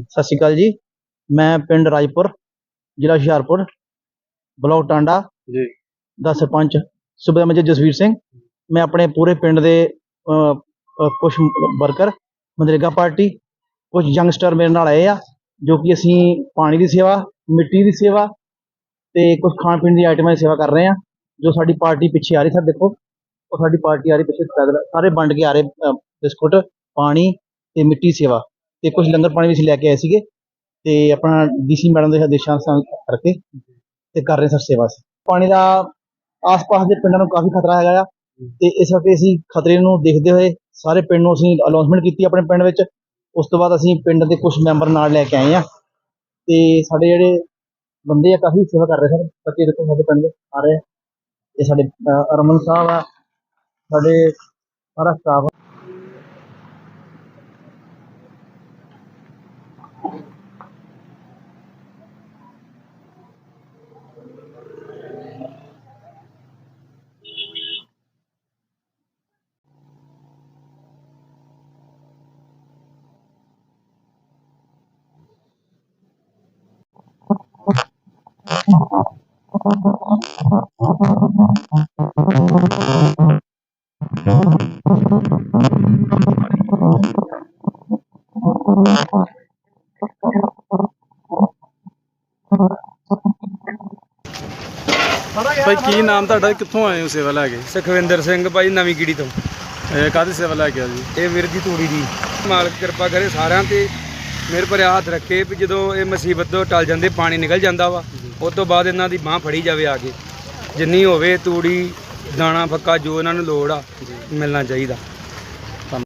ਸਤਿ ਸ਼੍ਰੀ ਅਕਾਲ ਜੀ। ਮੈਂ ਪਿੰਡ ਰਾਜਪੁਰ ਜ਼ਿਲ੍ਹਾ ਹੁਸ਼ਿਆਰਪੁਰ ਬਲਾਕ ਟਾਂਡਾ। ਜੀ। ਦਾ ਸਰਪੰਚ ਸੁਬੇਦਾਰ ਮੇਜਰ ਜਸਵੀਰ ਸਿੰਘ। ਮੈਂ ਆਪਣੇ ਪੂਰੇ ਪਿੰਡ ਦੇ ਕੁਝ ਵਰਕਰ ਮਨਰੇਗਾ ਪਾਰਟੀ ਕੁਝ ਯੰਗਸਟਰ ਮੇਰੇ ਨਾਲ ਆਏ ਆ ਜੋ ਕਿ ਅਸੀਂ ਪਾਣੀ ਦੀ ਸੇਵਾ ਮਿੱਟੀ ਦੀ ਸੇਵਾ ਤੇ ਕੁਝ ਖਾਣ ਪੀਣ ਦੀ ਆਈਟਮਾਂ ਦੀ ਸੇਵਾ ਕਰ ਰਹੇ ਆ ਜੋ ਸਾਡੀ ਪਾਰਟੀ ਪਿੱਛੇ ਆ ਰਹੀ ਸਰ ਦੇਖੋ। ਉਹ ਸਾਡੀ ਪਾਰਟੀ ਆ ਰਹੀ ਪਿੱਛੇ ਸਾਰੇ ਵੰਡ ਕੇ ਆ ਰਹੇ ਬਿਸਕੁਟ ਪਾਣੀ ਤੇ ਮਿੱਟੀ ਸੇਵਾ। ਤੇ ਕੁਝ ਲੰਗਰ ਪਾਣੀ ਵੀ ਅਸੀਂ ਲੈ ਕੇ ਆਏ ਸੀਗੇ ਤੇ ਆਪਣਾ ਡੀਸੀ ਮੈਡਮ ਦੇ ਆਦੇਸ਼ਾਂ ਅਨੁਸਾਰ ਕਰਕੇ ਤੇ ਕਰ ਰਹੇ ਸਰ ਸੇਵਾ ਅਸੀਂ। ਪਾਣੀ ਦਾ ਆਸ-ਪਾਸ ਦੇ ਪਿੰਡਾਂ ਨੂੰ ਕਾਫੀ ਖਤਰਾ ਹੈਗਾ ਆ ਤੇ ਇਸ ਕਰਕੇ ਅਸੀਂ ਖਤਰੇ ਨੂੰ ਦੇਖਦੇ ਹੋਏ ਸਾਰੇ ਪਿੰਡ ਨੂੰ ਅਸੀਂ ਅਨਾਉਂਸਮੈਂਟ ਕੀਤੀ ਆਪਣੇ ਪਿੰਡ ਵਿੱਚ। ਉਸ ਤੋਂ ਬਾਅਦ ਅਸੀਂ ਪਿੰਡ ਦੇ ਕੁਝ ਮੈਂਬਰ ਨਾਲ ਲੈ ਕੇ ਆਏ ਆ ਤੇ ਸਾਡੇ ਜਿਹੜੇ ਬੰਦੇ ਆ ਕਾਫੀ ਸੇਵਾ ਕਰ ਰਹੇ ਸਰ ਬੱਚੇ ਦੇਖੋ ਸਾਡੇ ਪਿੰਡ ਦੇ ਆ ਰਹੇ ਆ। ਤੇ ਸਾਡੇ ਅ, ਰਮਨ ਸਾਹਿਬ ਆ ਸਾਡੇ ਸਾਰਾ ਸਟਾਫ ਭਾਈ ਕੀ ਨਾਮ ਤੁਹਾਡਾ? ਕਿੱਥੋਂ ਆਏ ਹੋ ਸੇਵਾ ਲੈ ਕੇ? ਸੁਖਵਿੰਦਰ ਸਿੰਘ ਭਾਈ ਨਵੀਂ ਕੀੜੀ ਤੋਂ। ਇਹ ਕਾਹਦੀ ਸੇਵਾ ਲੈ ਕੇ ਆ ਜੀ? ਇਹ ਵੀਰ ਦੀ ਤੂੜੀ ਦੀ। ਮਾਲਕ ਕਿਰਪਾ ਕਰੇ ਸਾਰਿਆਂ ਤੇ। ਮੇਰੇ ਪਰ ਹੱਥ ਰੱਖੇ ਵੀ ਜਦੋਂ ਇਹ ਮੁਸੀਬਤ ਤੋਂ ਟਲ ਜਾਂਦੇ ਪਾਣੀ ਨਿਕਲ ਜਾਂਦਾ ਵਾ। ਉਸ ਤੋਂ ਬਾਅਦ ਇਹਨਾਂ ਦੀ ਬਾਹ ਫੜੀ ਜਾਵੇ ਆ ਕੇ। ਜਿੰਨੀ ਹੋਵੇ ਤੂੜੀ, ਦਾਣਾ, ਫੱਕਾ, ਜੋ ਇਹਨਾਂ ਨੂੰ ਲੋੜ ਆ, ਮਿਲਣਾ ਚਾਹੀਦਾ।